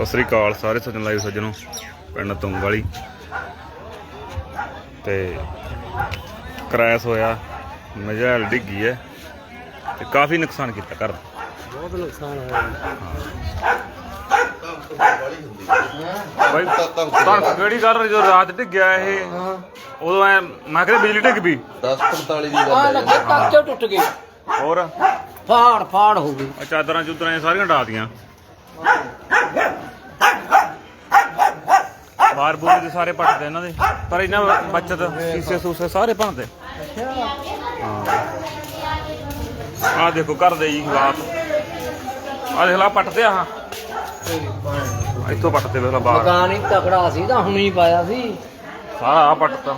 ਸਤਿ ਸ੍ਰੀ ਅਕਾਲ ਸਾਰੇ ਸੱਜਣ ਲਾਈਵ ਸੱਜਣੋ ਪਿੰਡ ਤੁੰਗ ਵਾਲੀ ਤੇ ਕ੍ਰੈਸ਼ ਹੋਇਆ ਮਜਾਲ ਡਿੱਗੀ ਹੈ ਤੇ ਕਾਫੀ ਨੁਕਸਾਨ ਕੀਤਾ ਘਰ ਦਾ। ਬਹੁਤ ਨੁਕਸਾਨ ਹੋਇਆ ਬਾਈ ਤੁਹਾਨੂੰ ਕਿਹੜੀ ਗੱਲ ਜੋ ਰਾਤ ਡਿੱਗਿਆ ਇਹ? ਉਦੋਂ ਐ ਮੈਂ ਕਿਹਾ ਬਿਜਲੀ ਡਿੱਗ ਪਈ। 10:45 ਦੀ ਆ ਗੱਲ ਹੈ ਲੱਗੇ ਕੱਚੇ ਟੁੱਟ ਗਏ ਹੋਰ? ਫਾੜ ਫਾੜ ਹੋ ਗਈ। ਆ ਚਾਦਰਾਂ ਚੁਦਰਾਂ ਇਹ ਸਾਰੀਆਂ ਡਾਤੀਆਂ ਬਾਹਰ ਬੂਰ ਦੇ ਸਾਰੇ ਪੱਟਦੇ ਇਹਨਾਂ ਦੇ। ਪਰ ਇਹਨਾਂ ਬਚਤ ਸੀਸੇ ਸੂਸੇ ਸਾਰੇ ਭੰਨਦੇ। ਆ ਦੇਖੋ ਘਰ ਦੇ ਜੀ ਹਾਲਾਤ। ਆ ਦੇਖ ਲਾ ਪੱਟਦੇ ਆ ਇੱਥੋਂ ਪੱਟਦੇ ਵੇਖ ਲਾ ਬਾਹਰ। ਮਕਾਨ ਹੀ ਤਕੜਾ ਸੀ ਤਾਂ ਹੁਣ ਹੀ ਪਾਇਆ ਸੀ। ਸਾਰਾ ਆ ਪੱਟਤਾ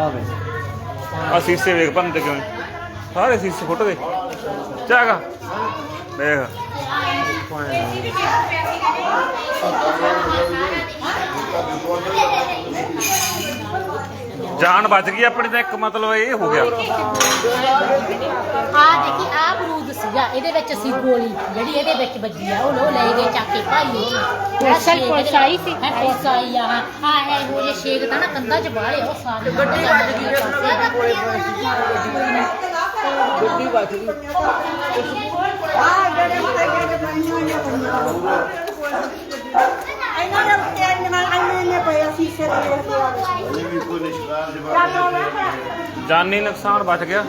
ਆ ਵੇ ਆ ਸੀਸੇ ਵੇਖ ਭੰਨਦੇ ਕਿਵੇਂ ਸਾਰੇ ਸੀਸੇ ਫੁੱਟਦੇ ਚਾਗਾ ਦੇਖ ਜਾਨ ਬਚ ਗਈ ਆਪਣੀ ਤਾਂ ਇੱਕ ਮਤਲਬ ਇਹ ਹੋ ਗਿਆ। ਆ ਦੇਖੀ ਆ ਬਰੂਦ ਸੀਗਾ ਇਹਦੇ ਵਿੱਚ ਸੀ ਗੋਲੀ ਜਿਹੜੀ ਇਹਦੇ ਵਿੱਚ ਵੱਜੀ ਆ ਉਹ ਲੋ ਲੈ ਗਏ ਚੱਕ ਕੇ ਭਾਈ ਅਸਲ ਪੋਸਾਈ ਸੀ? ਹੈ ਪੋਸਾਈ ਆ ਹਾਂ। ਆ ਹੈ ਉਹ ਜੇ ਸ਼ੇਕ ਤਾਂ ਨਾ ਕੰਧਾਂ 'ਚ ਬਾਹਰ ਉਹ ਸਾਰੇ ਗੱਡੀ ਵੱਜ ਗਈ ਗੱਡੀ ਬਚ ਗਈ। ਇਹਨਾਂ ਦੇ ਉੱਤੇ ਇੰਨੇ ਇੰਨੇ ਇੰਨੇ ਪਏ ਆ ਸ਼ੀਸ਼ੇ ਦੇ ਜਾਨੀ ਨੁਕਸਾਨ ਬਚ ਗਿਆ।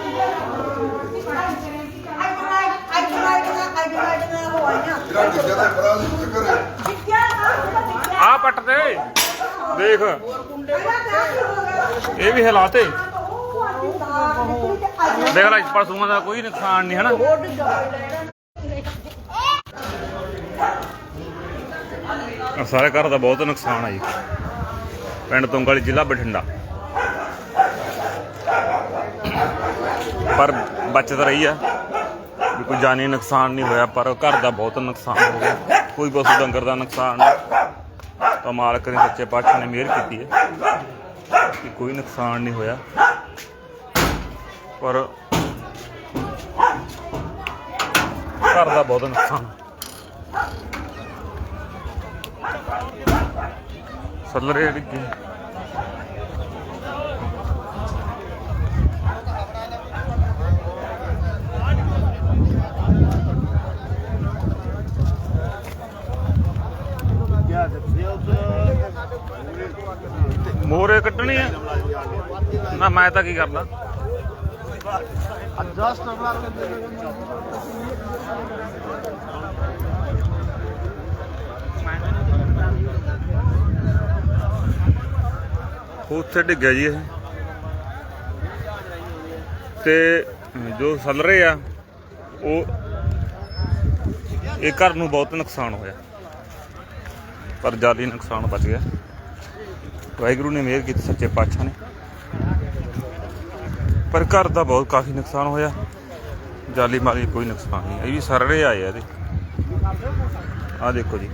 ਆ ਪੱਟ ਦੇ ਦੇਖ। ਇਹ ਵੀ ਹਾਲਾਤੇ ਦੇਖ ਲੈ ਪਸ਼ੂਆਂ ਦਾ ਕੋਈ ਨੁਕਸਾਨ ਨਹੀਂ, ਹਨਾ? ਆਹ ਸਾਰੇ ਘਰ ਦਾ ਬਹੁਤ ਨੁਕਸਾਨ ਆ ਜੀ। ਪਿੰਡ ਤੁੰਗਲ, ਜ਼ਿਲ੍ਹਾ ਬਠਿੰਡਾ। ਪਰ ਬਚਤ ਰਹੀ ਆ ਵੀ ਕੋਈ ਜਾਨੀ ਨੁਕਸਾਨ ਨਹੀਂ ਹੋਇਆ, ਪਰ ਘਰ ਦਾ ਬਹੁਤ ਨੁਕਸਾਨ ਹੋ ਗਿਆ। ਕੋਈ ਪਸ਼ੂ ਡੰਗਰ ਦਾ ਨੁਕਸਾਨ ਨਹੀਂ। ਤਾਂ ਮਾਲਕ ਨੇ ਸੱਚੇ ਪਾਤਸ਼ਾਹ ਨੇ ਮਿਹਰ ਕੀਤੀ ਹੈ ਕਿ ਕੋਈ ਨੁਕਸਾਨ ਨਹੀਂ ਹੋਇਆ। ਪਰ ਘਰ ਦਾ ਬਹੁਤ ਨੁਕਸਾਨ। ਸੱਲਰੇ ਡਿੱਗੇ ਮੋਰੇ ਕੱਢਣੀ ਆ? ਨਾ ਮੈਂ ਤਾਂ ਕੀ ਕਰਦਾ ਉੱਥੇ ਡਿੱਗਿਆ ਜੀ ਇਹ। ਤੇ ਜੋ ਸਲ ਰਹੇ ਆ, ਉਹ ਇਹ ਘਰ ਨੂੰ ਬਹੁਤ ਨੁਕਸਾਨ ਹੋਇਆ। ਪਰ ਜਾਲੀ ਨੁਕਸਾਨ ਬਚ ਗਿਆ। ਵਾਹਿਗੁਰੂ ਨੇ ਮਿਹਰ ਕੀਤੀ ਸੱਚੇ ਪਾਤਸ਼ਾਹ ਨੇ। ਪਰ ਘਰ ਦਾ ਬਹੁਤ ਕਾਫੀ ਨੁਕਸਾਨ ਹੋਇਆ। ਜਾਲੀ ਮਾਲੀ ਕੋਈ ਨੁਕਸਾਨ ਨਹੀਂ। ਇਹ ਵੀ ਸਰੜੇ ਆਏ ਆ ਇਹਦੇ। ਆ ਦੇਖੋ ਜੀ।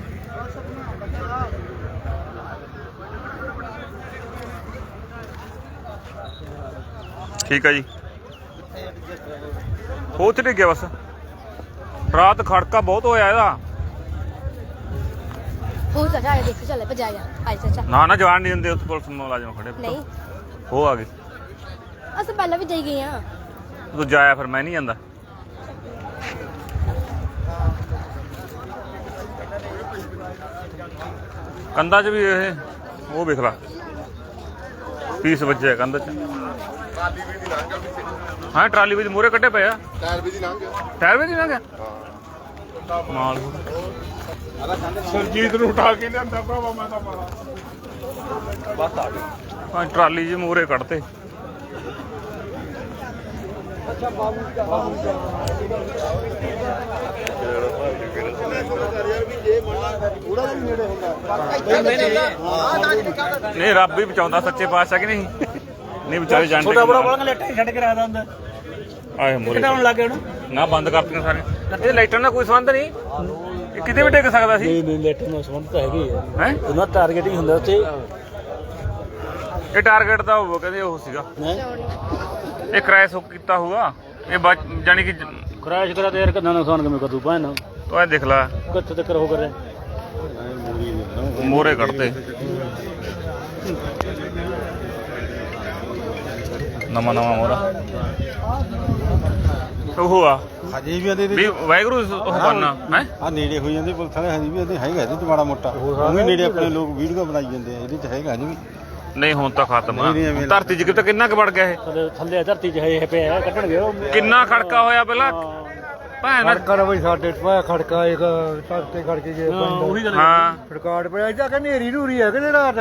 ਠੀਕ ਆ ਜੀ। ਹੋ ਤੇ ਡਿੱਗਿਆ ਬਸ। ਰਾਤ ਖੜਕਾ ਬਹੁਤ ਹੋਇਆ ਇਹਦਾ। ਉਹ ਤਾਂ ਜਾ ਦੇਖ ਚੱਲੇ ਭਜਾਇਆ ਆਈ ਚਾਚਾ। ਨਾ ਨਾ ਜਵਾਨ ਨਹੀਂ ਦਿੰਦੇ ਉੱਥੇ ਪੁਲਿਸ ਮੁਲਾਜ਼ਮ ਖੜੇ ਨਹੀਂ। ਹੋ ਆ ਗਏ। ਅਸੀਂ ਪਹਿਲਾਂ ਵੀ ਜਾਈ ਗਏ ਆ। ਤੂੰ ਜਾਇਆ ਫਿਰ ਮੈਂ ਨਹੀਂ ਜਾਂਦਾ। ਕੰਧਾਂ 'ਚ ਵੀ ਇਹ ਉਹ ਵੇਖ ਪੀਸ ਵੱਜਿਆ ਕੰਧ 'ਚ। ਹਾਂ ਟਰਾਲੀ ਵਿੱਚ ਮੂਰੇ ਕੱਢੇ ਪਏ ਆ। ਟਾਇਰ ਵੀ ਦੀ ਲੰਘ ਗਿਆ। ਟਾਇਰ ਵੀ ਨਹੀਂ ਲੰਘਿਆ ਮਾਲ। ਸਰਜੀਤ ਨੂੰ ਉਠਾ ਕੇ ਲਿਆਂਦਾ ਭਰਾਵਾ ਮੈਂ ਤਾਂ ਮਾਰਾ। ਹਾਂ ਟਰਾਲੀ 'ਚ ਮੂਰੇ ਕੱਢਤੇ। ਨਹੀਂ ਰੱਬ ਹੀ ਬਚਾਉਂਦਾ ਸੱਚੇ ਪਾਤਸ਼ਾਹ ਕਿ ਨਹੀਂ? ਨਹੀਂ ਵਿਚਾਰੇ ਜਾਣਦੇ ਛੋਟਾ ਬੜਾ ਬੜਾ ਲੈਟਾਂ ਛੱਡ ਕੇ ਰੱਖਦਾ ਹੁੰਦਾ ਆਏ ਮੂਰੇ। ਹੁਣ ਲੱਗ ਗਿਆ ਉਹਨੂੰ? ਨਾ ਬੰਦ ਕਰਤੀਆਂ ਸਾਰੇ ਇਹ ਲਾਈਟਾਂ ਨਾਲ ਕੋਈ ਸੰਬੰਧ ਨਹੀਂ? ਇਹ ਕਿਤੇ ਵੀ ਡਿੱਗ ਸਕਦਾ ਸੀ? ਨਹੀਂ ਨਹੀਂ ਲੈਟਾਂ ਨਾਲ ਸੰਬੰਧ ਤਾਂ ਹੈਗੀ ਹੈ ਹੈ? ਉਹਨਾਂ ਟਾਰਗੇਟ ਹੀ ਹੁੰਦਾ ਉੱਥੇ। ਇਹ ਟਾਰਗੇਟ ਦਾ ਹੋਊਗਾ ਕਹਿੰਦੇ ਉਹ ਸੀਗਾ। ਇਹ ਕ੍ਰੈਸ਼ ਕੀਤਾ ਹੋਊਗਾ। ਇਹ ਜਾਣੀ ਕਿ ਕ੍ਰੈਸ਼ ਕਰਾ ਤੇ ਯਾਰ ਕਿੰਨਾ ਨੁਕਸਾਨ ਕਿਵੇਂ ਕਰੂ ਪਾਣਾ ਤੂੰ ਇਹ ਦੇਖ ਲੈ। ਕਿੱਥੇ ਤੱਕ ਹੋ ਕਰ। ਰਿਹਾ ਮੋਰੇ ਕੱਢਤੇ। ਨਵਾਂ ਨਵਾਂ ਮੋਰਾ ਉਹ ਆ ਹਜੇ ਵੀ ਇਹਦੇ ਵੀ ਵਾਹਿਗੁਰੂ ਉਹ ਕਰਨਾ ਹੈ? ਆ ਨੇੜੇ ਹੋਈ ਜਾਂਦੇ ਪੁਲਿਸ ਵਾਲੇ ਹਜੇ ਵੀ ਇਹਦੇ ਹੈਗਾ ਇਹਦੇ ਚ ਮਾੜਾ ਮੋਟਾ। ਉਹ ਵੀ ਨੇੜੇ ਆਪਣੇ ਲੋਕ ਵੀਡੀਓ ਬਣਾਈ ਜਾਂਦੇ ਆ ਇਹਦੇ ਚ ਹੈਗਾ ਵੀ। ਨਹੀਂ ਹੁਣ ਤਾਂ ਖਤਮ ਆ। ਨਹੀਂ, ਨਹੀਂ, ਐਵੇਂ ਧਰਤੀ 'ਚ ਕਿਤੇ ਕਿੰਨਾ ਕੁ ਵੜ ਗਿਆ ਇਹ? ਥੱਲੇ ਥੱਲੇ ਧਰਤੀ 'ਚ ਹੈ ਪਿਆ ਕੱਢਣਗੇ ਉਹ। ਕਿੰਨਾ ਖੜਕਾ ਹੋਇਆ ਪਹਿਲਾਂ? ਭੈਣ। ਖੜਕਾ ਬਈ ਸਾਡੇ ਪਾਇਆ ਖੜਕਾ ਇੱਕ ਸਸਤੇ ਖੜਕੇ ਜੇ ਉਹੀ ਗੱਲ ਹਾਂ। ਰਿਕਾਰਡ ਪਿਆ ਇਦਾਂ ਕਿ ਨੇਰੀ ਨੂਰੀ ਹੈ ਕਿਤੇ ਰਾਤ।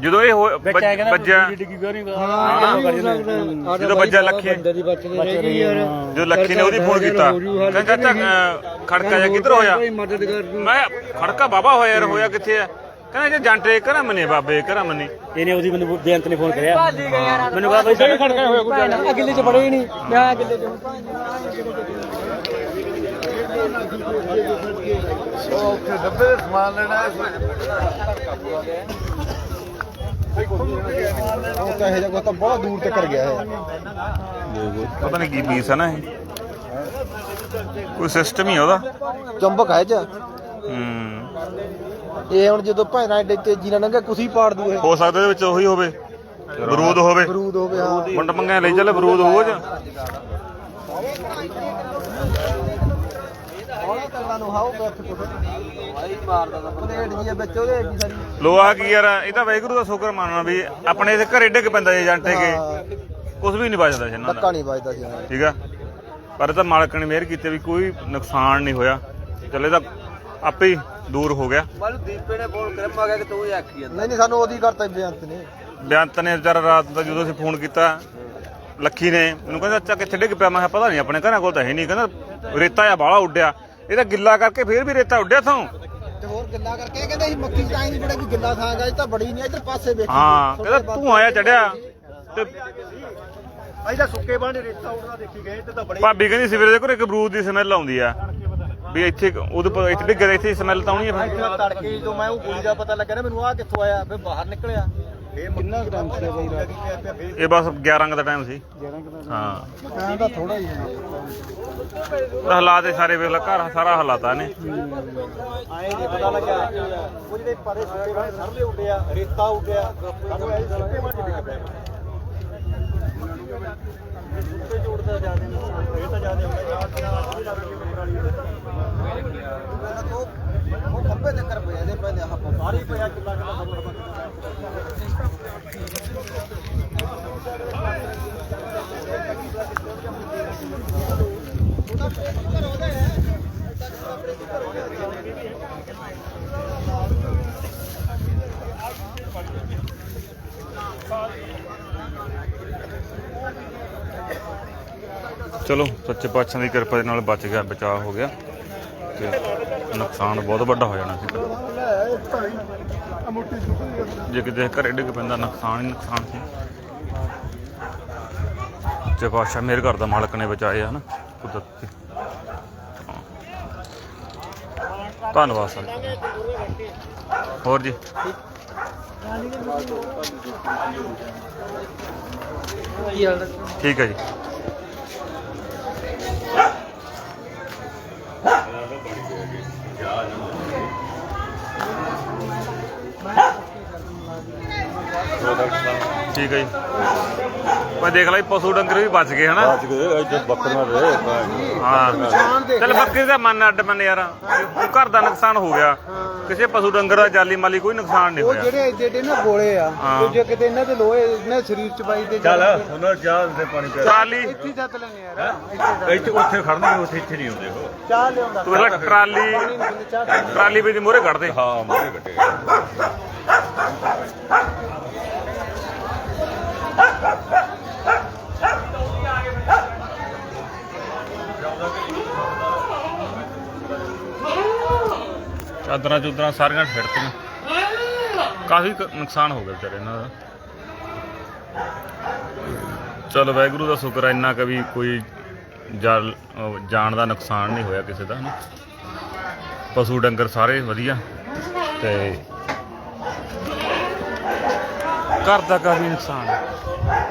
ਜਦੋਂ ਇਹ ਹੋਇਆ- ਵਿੱਚ ਆ ਕਹਿੰਦਾ ਵੱਜਿਆ ਡਿੱਗੀ ਕਿਉਂ ਨਹੀਂ ਹਾਂ ਜਦੋਂ ਬੱਚਾ ਲੱਖੇ- ਬੰਦੇ ਦੀ ਬਚ ਰਹੀ ਯਾਰ। ਜੋ ਲੱਖੀ ਨੇ ਉਹਦੀ ਫੋਨ ਕੀਤਾ। ਕਹਿੰਦਾ ਅਹ, ਖੜਕਾ ਜਾਂ ਕਿੱਧਰ ਹੋਇਆ? ਕੋਈ ਮਦਦ ਕਰ ਦੂ। ਮੈਂ ਖੜਕਾ ਬਾਬਾ ਹੋਇਆ ਯਾਰ ਹੋਇਆ ਕਿੱਥੇ ਆ? ਕਹਿੰਦਾ ਜੇ ਜਾਂਟੇ ਕਰਾਂ ਮਨੇ ਬਾਬੇ ਕਰਾਂ ਮਨੇ। ਇਹਨੇ ਉਹਦੀ ਮੈਨੂੰ ਬੇਅੰਤ ਨੇ ਫੋਨ ਕਰਿਆ। ਮੈਨੂੰ ਕਹਾ ਬਈ ਸਾਡੇ ਖੜਕਾ ਹੋਇਆ ਕੋਈ ਅਗਲੇ 'ਚ ਬੜੇ ਹੀ ਨਹੀਂ। ਮੈਂ ਅਗਲੇ 'ਚ ਉੱਥੇ ਡੱਬੇ ਦੇ ਸਮਾਨ ਲੈਣਾ ਉਹ ਤਾਂ ਇਹ ਜਗ੍ਹਾ ਤਾਂ ਬਹੁਤ ਦੂਰ ਤੱਕ ਗਿਆ ਹੈ ਪਤਾ ਨਹੀਂ ਕੀ ਪੀਸ ਹੈ ਨਾ ਇਹ। ਕੋਈ ਸਿਸਟਮ ਹੀ ਆ ਉਹਦਾ। ਚੰਬਕ ਹੈ ਚ। ਹੂੰ। ਇਹ ਹੁਣ ਜਦੋਂ ਭੈਣਾਂ ਏਡੇ ਤੇਜ਼ੀ ਨਾਲ ਲੰਘਿਆ ਕੁਸੀ ਪਾੜ ਦੂ ਇਹ। ਹੋ ਸਕਦਾ ਇਹਦੇ ਵਿੱਚ ਉਹੀ ਹੋਵੇ ਬਰੂਦ ਹੋਵੇ। ਬਰੂਦ ਹੋਵੇ ਹਾਂ। ਮੁੰਡ ਮੰਗਿਆ ਲਈ ਚੱਲ ਬਰੂਦ ਹੋਵੇ ਜੀ ਲੋਹਾ ਕੀ ਯਾਰ ਇਹ ਤਾਂ ਵੈਗੁਰੂ ਦਾ ਸ਼ੁਕਰ ਮੰਨਣਾ ਵੀ ਆਪਣੇ ਇੱਥੇ ਘਰੇ ਡਿੱਗ ਪੈਂਦਾ ਜੇ ਜਾਂਟੇ ਕੇ ਕੁਝ ਵੀ ਨਹੀਂ ਬਚਦਾ ਸੀ ਇਹਨਾਂ ਧੱਕਾ ਦਾ ਨਹੀਂ ਵੱਜਦਾ ਸੀ ਹਾਂ। ਠੀਕ ਆ? ਪਰ ਇਹ ਤਾਂ ਮਾਲਕ ਨੇ ਮਿਹਰ ਕੀਤੀ ਵੀ ਕੋਈ ਨੁਕਸਾਨ ਨਹੀਂ ਹੋਇਆ। ਚੱਲੇ ਤਾਂ ਆਪੇ ਹੀ ਦੂਰ ਹੋ ਗਿਆ। ਨਹੀਂ ਨਹੀਂ ਸਾਨੂੰ ਉਹਦੀ ਕਰਤਾ ਬੇਅੰਤ ਨੇ। ਬੇਅੰਤ ਨੇ ਵਿਚਾਰਾ ਰਾਤ ਦਾ ਜਦੋਂ ਅਸੀਂ ਫੋਨ ਕੀਤਾ ਲੱਖੀ ਨੇ ਮੈਨੂੰ ਕਹਿੰਦਾ ਅੱਛਾ ਕਿੱਥੇ ਡਿੱਗ ਪਿਆ? ਮੈਂ ਕਿਹਾ ਪਤਾ ਨਹੀਂ ਆਪਣੇ ਘਰਾਂ ਕੋਲ ਤਾਂ ਹੈ ਨਹੀਂ। ਕਹਿੰਦਾ ਰੇਤਾ ਆ ਬਾਹਲਾ ਉੱਡਿਆ। ਇਹ ਤਾਂ ਗਿੱਲਾ ਕਰਕੇ ਫੇਰ ਵੀ ਰੇਤਾ ਉੱਡਿਆ ਥੋਂ ਤੇ ਹੋਰ ਗੱਲਾਂ ਕਰਕੇ ਇਹ ਕਹਿੰਦੇ ਸੀ ਮੱਕੀ ਆਈ ਨਹੀਂ ਬੜੇ ਕੋਈ ਗਿੱਲਾ ਥਾਂ ਗਾ ਇਹ ਤਾਂ ਬੜੀ ਨਹੀਂ ਇਧਰ ਪਾਸੇ ਵੇਖੀ। ਹਾਂ ਕਹਿੰਦਾ ਤੂੰ ਆਇਆ ਚੜਿਆ। ਤੇ ਅਜਾ ਸੁੱਕੇ ਬਾਣੇ ਰੇਤਾ ਉੜਦਾ ਦੇਖੀ ਗਏ ਤੇ ਤਾਂ ਬੜੇ ਭਾਬੀ ਕਹਿੰਦੀ ਸਵੇਰੇ ਦੇ ਕੋਲ ਇੱਕ ਬਰੂਦ ਦੀ ਸਮੈਲ ਆਉਂਦੀ ਆ। ਵੀ ਇੱਥੇ ਉਹਦੇ ਪਰ ਇੱਥੇ ਡਿੱਗ ਰਿਹਾ ਇੱਥੇ ਸਮੈਲ ਤਾਂ ਆਉਣੀ ਆ ਫਿਰ। ਇੱਥੇ ਤੜਕੇ ਜਦੋਂ ਮੈਂ ਉਹ ਗੋਲੀ ਦਾ ਪਤਾ ਲੱਗਾ ਨਾ ਮੈਨੂੰ ਆ ਕਿੱਥੋਂ ਆਇਆ? ਫਿਰ ਬਾਹਰ ਨਿਕਲਿਆ। ਫੇਰ ਕਿੰਨਾ ਗ੍ਰਾਮ ਸੀ ਬਈ ਰਾਤ? ਇਹ ਬਸ 11 ਕੁ ਦਾ ਟਾਈਮ ਸੀ। ਹਾਂ ਕਾਂ ਦਾ ਥੋੜਾ ਹੀ। ਹੈ ਹਾਲਾਤ ਇਹ ਸਾਰੇ ਵੇਖ ਲਾ ਘਰ ਸਾਰਾ ਹਾਲਾਤਾਂ ਨੇ ਆਏ ਜੇ ਪਤਾ ਲੱਗਾ ਉਹ ਜਿਹੜੇ ਪਰੇ ਸੁੱਕੇ ਬਾਣੇ ਸਰਲੇ ਉੱਡਿਆ ਰੇਤਾ ਉੱਡਿਆ ਸਾਨੂੰ ਇਹ ਸੁੱਕੇ ਬਾਣੇ ਡਿੱਗ ਪਏ। ਸੁੱਕੇ ਜੋੜਦਾ ਜਾਂਦੇ ਨੇ ਇਹ ਤਾਂ ਜਾਂਦੇ ਉਹ ਖੰਭੇ ਤੇ ਕਰ ਪਿਆ ਇਹਦੇ ਪਹਿਲੇ ਆਹ ਸਾਰੀ ਪਿਆ ਕਿੱਲਾ ਕਿੱਲਾ ਸਭ ਚਲੋ ਸੱਚੇ ਪਾਤਸ਼ਾਹ ਦੀ ਕਿਰਪਾ ਦੇ ਨਾਲ ਬਚ ਗਿਆ ਬਚਾਅ ਹੋ ਗਿਆ ਤੇ ਨੁਕਸਾਨ ਬਹੁਤ ਵੱਡਾ ਹੋ ਜਾਣਾ ਸੀ। ਜੇ ਕਿਤੇ ਘਰੇ ਡਿੱਗ ਪੈਂਦਾ ਨੁਕਸਾਨ ਹੀ ਨੁਕਸਾਨ ਸੀ। ਸੱਚੇ ਪਾਤਸ਼ਾਹ ਮਿਹਰ ਕਰਦਾ ਮਾਲਕ ਨੇ ਬਚਾਏ ਹਨ ਕੁਦਰਤ ਧੰਨਵਾਦ ਸਰ। ਹੋਰ ਜੀ? ਠੀਕ ਹੈ ਜੀ। ਠੀਕ ਹੈ ਜੀ। ਮੈਂ ਦੇਖ ਲਈ ਪਸ਼ੂ ਡੰਗਰ ਵੀ ਬਚ ਗਏ ਹਨਾ? ਬਚ ਗਏ ਇੱਥੇ ਬੱਕਰੀਆਂ ਦੇ ਹਾਂ। ਚੱਲ ਬੱਕਰੀ ਦਾ ਮਨ ਅੱਡ ਮਨ ਯਾਰ ਘਰ ਦਾ ਨੁਕਸਾਨ ਹੋ ਗਿਆ। ਕਿਸੇ ਪਸ਼ੂ ਡੰਗਰ ਦਾ ਜਾਲੀ ਮਾਲੀ ਕੋਈ ਨੁਕਸਾਨ ਨਹੀਂ ਉਹ ਹੋਇਆ। ਜਿਹੜੇ ਏਡੇ ਏਡੇ ਨਾ ਗੋਲੇ ਆ। ਦੂਜੇ ਕਿਤੇ ਇਹਨਾਂ ਦੇ ਲੋਹੇ ਇਹਨਾਂ ਦੇ ਸਰੀਰ ਚ ਪਾਈ ਤੇ ਚੱਲ ਉਹਨਾਂ ਚਾਹ ਦੇ ਪਾਣੀ ਪਿਆ ਟਰਾਲੀ ਇੱਥੇ ਸੱਤ ਲੈਣੇ ਯਾਰ। ਇੱਥੇ ਉੱਥੇ ਖੜਨਗੇ ਉੱਥੇ ਇੱਥੇ ਨਹੀਂ ਆਉਂਦੇ ਉਹ। ਚਾਹ ਲਿਆਉਂਦਾ। ਤੂੰ ਟਰਾਲੀ ਟਰਾਲੀ ਵਿੱਚ ਮੂਹਰੇ ਕੱਢ ਦੇ ਹਾਂ ਮੋਰੇ ਕੱਟੇ ਚਾਦਰਾਂ ਚੁਦਰਾਂ ਸਾਰੀਆਂ ਫਿਰਤੀਆਂ ਕਾਫੀ ਨੁਕਸਾਨ ਹੋ ਗਿਆ ਵਿਚਾਰੇ ਇਹਨਾਂ ਦਾ। ਚਲ ਵੈਗੁਰੂ ਦਾ ਸ਼ੁਕਰ ਹੈ ਇੰਨਾ ਕਵੀ ਕੋਈ ਜਾਨ ਦਾ ਨੁਕਸਾਨ ਨਹੀਂ ਹੋਇਆ ਕਿਸੇ ਦਾ ਪਸ਼ੂ ਡੰਗਰ ਸਾਰੇ ਵਧੀਆ ਤੇ ਘਰ ਦਾ ਕਾਫੀ ਨੁਕਸਾਨ ਹੈ।